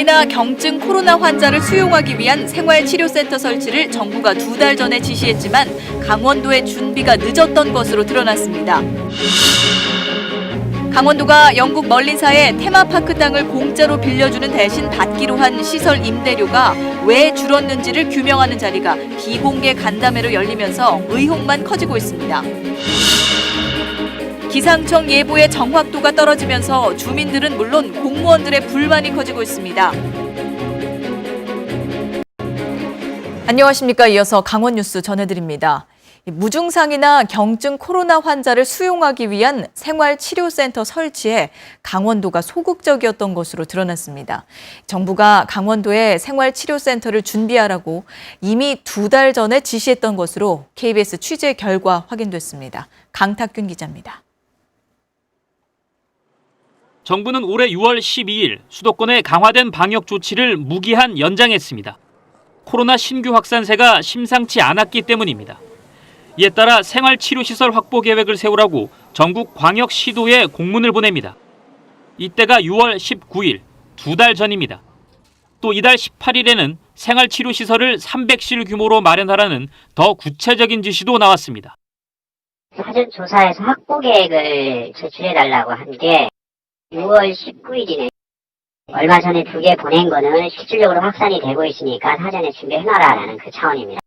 무증상이나 경증 코로나 환자를 수용하기 위한 생활치료센터 설치를 정부가 두 달 전에 지시했지만 강원도의 준비가 늦었던 것으로 드러났습니다. 강원도가 영국 멀린사에 테마파크 땅을 공짜로 빌려주는 대신 받기로 한 시설 임대료가 왜 줄었는지를 규명하는 자리가 비공개 간담회로 열리면서 의혹만 커지고 있습니다. 기상청 예보의 정확도가 떨어지면서 주민들은 물론 공무원들의 불만이 커지고 있습니다. 안녕하십니까. 이어서 강원 뉴스 전해드립니다. 무증상이나 경증 코로나 환자를 수용하기 위한 생활치료센터 설치에 강원도가 소극적이었던 것으로 드러났습니다. 정부가 강원도에 생활치료센터를 준비하라고 이미 두 달 전에 지시했던 것으로 KBS 취재 결과 확인됐습니다. 강탁균 기자입니다. 정부는 올해 6월 12일 수도권의 강화된 방역 조치를 무기한 연장했습니다. 코로나 신규 확산세가 심상치 않았기 때문입니다. 이에 따라 생활치료시설 확보 계획을 세우라고 전국 광역시도에 공문을 보냅니다. 이때가 6월 19일, 두 달 전입니다. 또 이달 18일에는 생활치료시설을 300실 규모로 마련하라는 더 구체적인 지시도 나왔습니다. 사전 조사에서 확보 계획을 제출해달라고 한 게 6월 19일이네. 얼마 전에 두 개 보낸 거는 실질적으로 확산이 되고 있으니까 사전에 준비해놔라라는 그 차원입니다.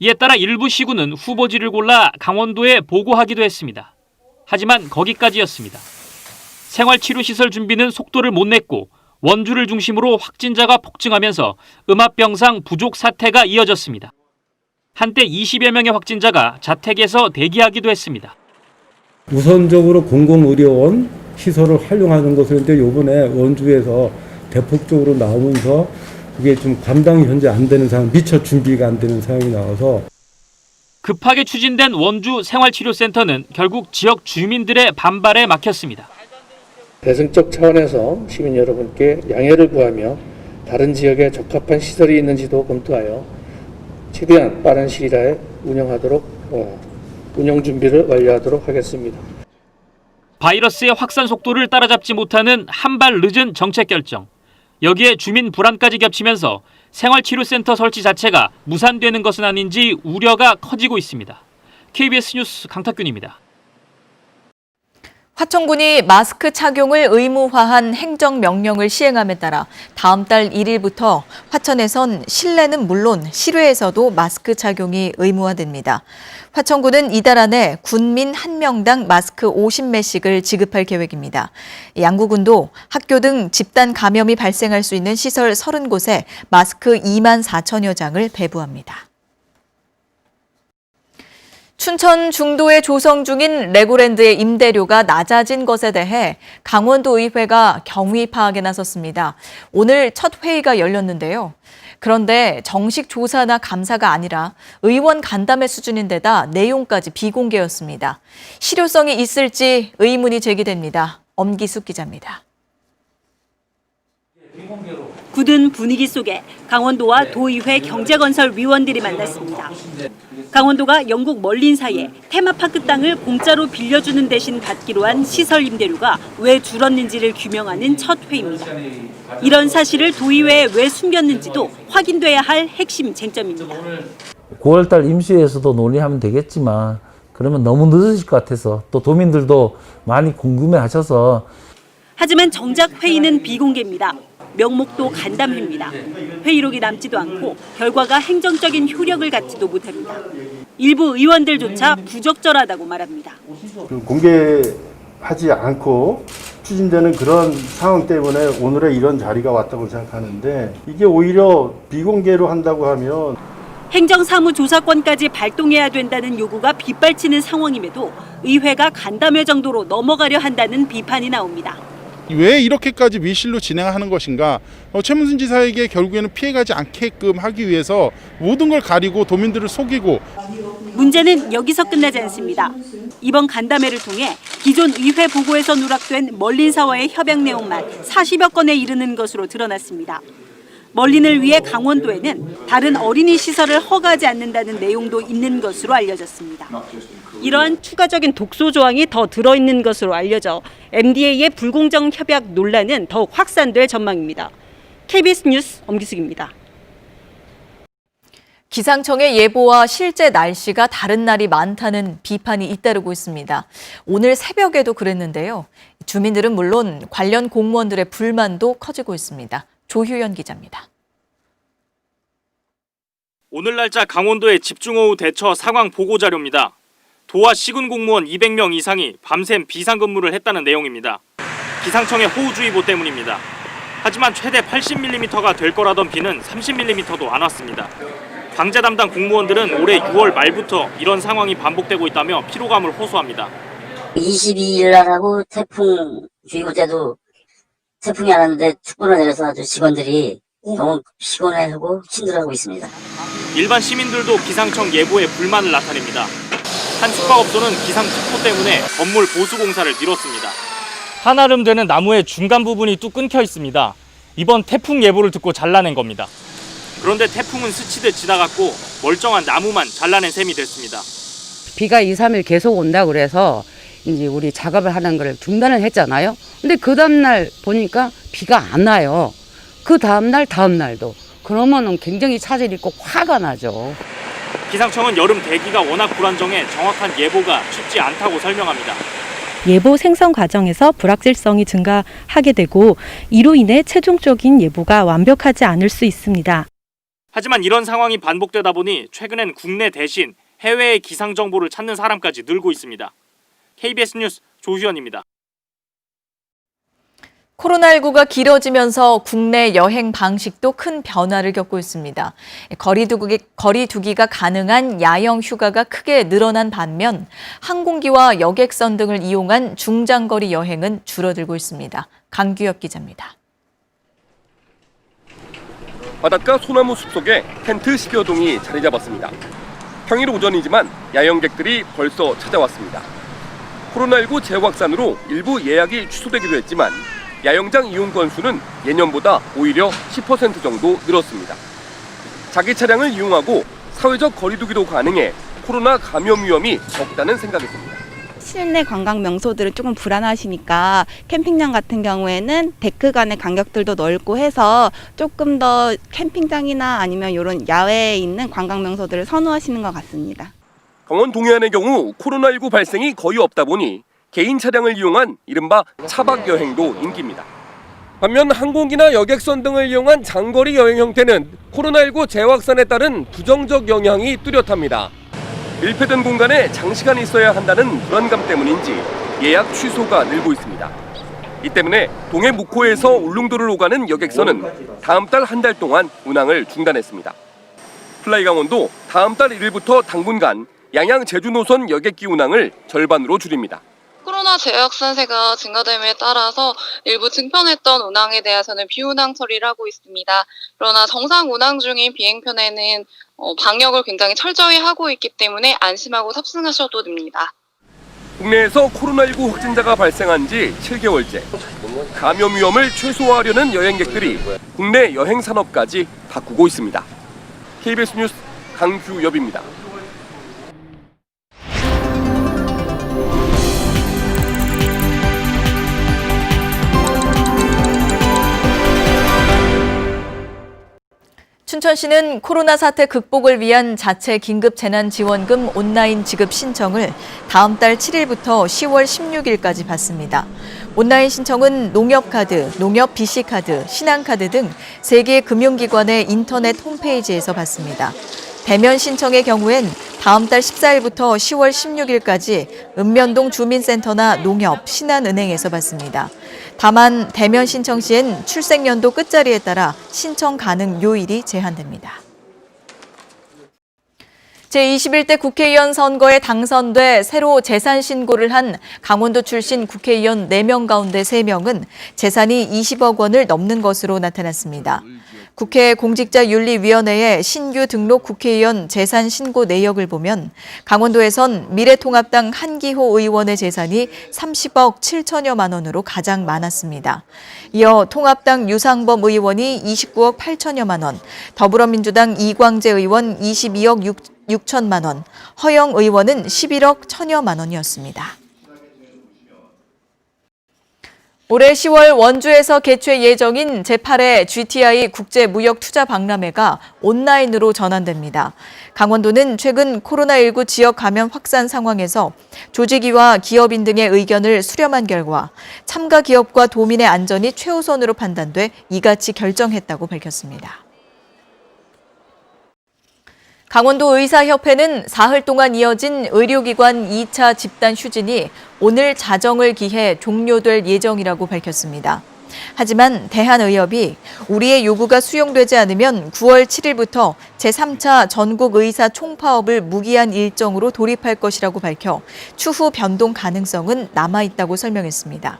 이에 따라 일부 시군은 후보지를 골라 강원도에 보고하기도 했습니다. 하지만 거기까지였습니다. 생활치료시설 준비는 속도를 못 냈고 원주를 중심으로 확진자가 폭증하면서 음압병상 부족 사태가 이어졌습니다. 한때 20여 명의 확진자가 자택에서 대기하기도 했습니다. 우선적으로 공공의료원 시설을 활용하는 것을 이제 요번에 원주에서 대폭적으로 나오면서 이게 좀 감당이 현재 안 되는 상황, 미처 준비가 안 되는 상황이 나와서 급하게 추진된 원주 생활치료센터는 결국 지역 주민들의 반발에 막혔습니다. 대승적 차원에서 시민 여러분께 양해를 구하며 다른 지역에 적합한 시설이 있는지도 검토하여 최대한 빠른 시일 내에 운영하도록 어, 운영 준비를 완료하도록 하겠습니다. 바이러스의 확산 속도를 따라잡지 못하는 한 발 늦은 정책 결정. 여기에 주민 불안까지 겹치면서 생활치료센터 설치 자체가 무산되는 것은 아닌지 우려가 커지고 있습니다. KBS 뉴스 강탁균입니다. 화천군이 마스크 착용을 의무화한 행정명령을 시행함에 따라 다음 달 1일부터 화천에선 실내는 물론 실외에서도 마스크 착용이 의무화됩니다. 화천군은 이달 안에 군민 1명당 마스크 50매씩을 지급할 계획입니다. 양구군도 학교 등 집단 감염이 발생할 수 있는 시설 30곳에 마스크 2만 4천여 장을 배부합니다. 춘천 중도에 조성 중인 레고랜드의 임대료가 낮아진 것에 대해 강원도 의회가 경위 파악에 나섰습니다. 오늘 첫 회의가 열렸는데요. 그런데 정식 조사나 감사가 아니라 의원 간담회 수준인데다 내용까지 비공개였습니다. 실효성이 있을지 의문이 제기됩니다. 엄기숙 기자입니다. 굳은 분위기 속에 강원도와 도의회 경제건설 위원들이 만났습니다. 강원도가 영국 멀린사에 테마파크 땅을 공짜로 빌려주는 대신 받기로 한 시설 임대료가 왜 줄었는지를 규명하는 첫 회의입니다. 이런 사실을 도의회에 왜 숨겼는지도 확인돼야 할 핵심 쟁점입니다. 9월달 임시회에서도 논의하면 되겠지만 그러면 너무 늦으실 것 같아서 또 도민들도 많이 궁금해하셔서 하지만 정작 회의는 비공개입니다. 명목도 간담회입니다. 회의록이 남지도 않고 결과가 행정적인 효력을 갖지도 못합니다. 일부 의원들조차 부적절하다고 말합니다. 그 공개하지 않고 추진되는 그런 상황 때문에 오늘의 이런 자리가 왔다고 생각하는데 이게 오히려 비공개로 한다고 하면 행정사무 조사권까지 발동해야 된다는 요구가 빗발치는 상황임에도 의회가 간담회 정도로 넘어가려 한다는 비판이 나옵니다. 왜 이렇게까지 밀실로 진행하는 것인가? 어, 최문순 지사에게 결국에는 피해가지 않게끔 하기 위해서 모든 걸 가리고 도민들을 속이고 문제는 여기서 끝나지 않습니다. 이번 간담회를 통해 기존 의회 보고에서 누락된 멀린 사와의 협약 내용만 40여 건에 이르는 것으로 드러났습니다. 멀린을 위해 강원도에는 다른 어린이 시설을 허가하지 않는다는 내용도 있는 것으로 알려졌습니다. 이러한 추가적인 독소 조항이 더 들어있는 것으로 알려져 MDA의 불공정 협약 논란은 더욱 확산될 전망입니다. KBS 뉴스 엄기숙입니다. 기상청의 예보와 실제 날씨가 다른 날이 많다는 비판이 잇따르고 있습니다. 오늘 새벽에도 그랬는데요. 주민들은 물론 관련 공무원들의 불만도 커지고 있습니다. 조효연 기자입니다. 오늘 날짜 강원도의 집중호우 대처 상황 보고 자료입니다. 도와 시군 공무원 200명 이상이 밤샘 비상근무를 했다는 내용입니다. 기상청의 호우주의보 때문입니다. 하지만 최대 80mm가 될 거라던 비는 30mm도 안 왔습니다. 방재 담당 공무원들은 올해 6월 말부터 이런 상황이 반복되고 있다며 피로감을 호소합니다. 22일 날하고 태풍 주의보 때도 태풍이 안 왔는데 축보를 내려서 아주 직원들이 너무 피곤해하고 힘들어하고 있습니다. 일반 시민들도 기상청 예보에 불만을 나타냅니다. 한 숙박업소는 기상 특보 때문에 건물 보수 공사를 미뤘습니다. 한아름 되는 나무의 중간 부분이 뚝 끊겨 있습니다. 이번 태풍 예보를 듣고 잘라낸 겁니다. 그런데 태풍은 스치듯 지나갔고 멀쩡한 나무만 잘라낸 셈이 됐습니다. 비가 2, 3일 계속 온다 그래서 이제 우리 작업을 하는 걸 중단을 했잖아요. 근데 그 다음날 보니까 비가 안 와요. 그 다음날, 다음날도. 그러면은 굉장히 차질 있고 화가 나죠. 기상청은 여름 대기가 워낙 불안정해 정확한 예보가 쉽지 않다고 설명합니다. 예보 생성 과정에서 불확실성이 증가하게 되고 이로 인해 최종적인 예보가 완벽하지 않을 수 있습니다. 하지만 이런 상황이 반복되다 보니 최근엔 국내 대신 해외의 기상 정보를 찾는 사람까지 늘고 있습니다. KBS 뉴스 조휴연입니다. 코로나19가 길어지면서 국내 여행 방식도 큰 변화를 겪고 있습니다. 거리두기, 거리두기가 가능한 야영 휴가가 크게 늘어난 반면 항공기와 여객선 등을 이용한 중장거리 여행은 줄어들고 있습니다. 강규엽 기자입니다. 바닷가 소나무 숲속에 텐트 10여 동이 자리 잡았습니다. 평일 오전이지만 야영객들이 벌써 찾아왔습니다. 코로나19 재확산으로 일부 예약이 취소되기도 했지만 야영장 이용 건수는 예년보다 오히려 10% 정도 늘었습니다. 자기 차량을 이용하고 사회적 거리두기도 가능해 코로나 감염 위험이 적다는 생각입니다. 실내 관광 명소들은 조금 불안하시니까 캠핑장 같은 경우에는 데크 간의 간격들도 넓고 해서 조금 더 캠핑장이나 아니면 이런 야외에 있는 관광 명소들을 선호하시는 것 같습니다. 강원 동해안의 경우 코로나19 발생이 거의 없다 보니 개인 차량을 이용한 이른바 차박 여행도 인기입니다. 반면 항공기나 여객선 등을 이용한 장거리 여행 형태는 코로나19 재확산에 따른 부정적 영향이 뚜렷합니다. 밀폐된 공간에 장시간 있어야 한다는 불안감 때문인지 예약 취소가 늘고 있습니다. 이 때문에 동해 묵호에서 울릉도를 오가는 여객선은 다음 달 한 달 동안 운항을 중단했습니다. 플라이 강원도 다음 달 1일부터 당분간 양양 제주 노선 여객기 운항을 절반으로 줄입니다. 코로나 재확산세가 증가됨에 따라서 일부 증편했던 운항에 대해서는 비운항 처리를 하고 있습니다. 그러나 정상 운항 중인 비행편에는 어, 방역을 굉장히 철저히 하고 있기 때문에 안심하고 탑승하셔도 됩니다. 국내에서 코로나19 확진자가 발생한 지 7개월째. 감염 위험을 최소화하려는 여행객들이 국내 여행 산업까지 바꾸고 있습니다. KBS 뉴스 강규엽입니다. 춘천시는 코로나 사태 극복을 위한 자체 긴급 재난지원금 온라인 지급 신청을 다음 달 7일부터 10월 16일까지 받습니다. 온라인 신청은 농협카드, 농협 BC카드, 신한카드 등 3개 금융기관의 인터넷 홈페이지에서 받습니다. 대면 신청의 경우엔 다음 달 14일부터 10월 16일까지 읍면동 주민센터나 농협, 신한은행에서 받습니다. 다만 대면 신청 시엔 출생연도 끝자리에 따라 신청 가능 요일이 제한됩니다. 제21대 국회의원 선거에 당선돼 새로 재산 신고를 한 강원도 출신 국회의원 4명 가운데 3명은 재산이 20억 원을 넘는 것으로 나타났습니다. 국회 공직자윤리위원회의 신규 등록 국회의원 재산 신고 내역을 보면 강원도에선 미래통합당 한기호 의원의 재산이 30억 7천여만 원으로 가장 많았습니다. 이어 통합당 유상범 의원이 29억 8천여만 원, 더불어민주당 이광재 의원 22억 6 6천만 원, 허영 의원은 11억 천여만 원이었습니다. 올해 10월 원주에서 개최 예정인 제8회 GTI 국제무역투자박람회가 온라인으로 전환됩니다. 강원도는 최근 코로나19 지역 감염 확산 상황에서 조직위와 기업인 등의 의견을 수렴한 결과 참가 기업과 도민의 안전이 최우선으로 판단돼 이같이 결정했다고 밝혔습니다. 강원도 의사협회는 사흘 동안 이어진 의료기관 2차 집단 휴진이 오늘 자정을 기해 종료될 예정이라고 밝혔습니다. 하지만 대한의협이 우리의 요구가 수용되지 않으면 9월 7일부터 제3차 전국 의사 총파업을 무기한 일정으로 돌입할 것이라고 밝혀 추후 변동 가능성은 남아있다고 설명했습니다.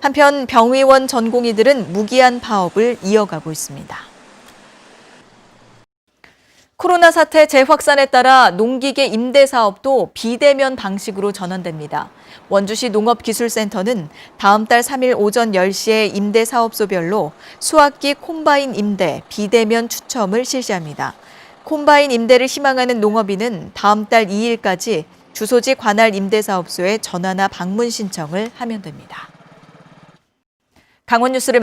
한편 병의원 전공의들은 무기한 파업을 이어가고 있습니다. 코로나 사태 재확산에 따라 농기계 임대 사업도 비대면 방식으로 전환됩니다. 원주시 농업기술센터는 다음 달 3일 오전 10시에 임대 사업소별로 수확기 콤바인 임대 비대면 추첨을 실시합니다. 콤바인 임대를 희망하는 농업인은 다음 달 2일까지 주소지 관할 임대 사업소에 전화나 방문 신청을 하면 됩니다. 강원 뉴스를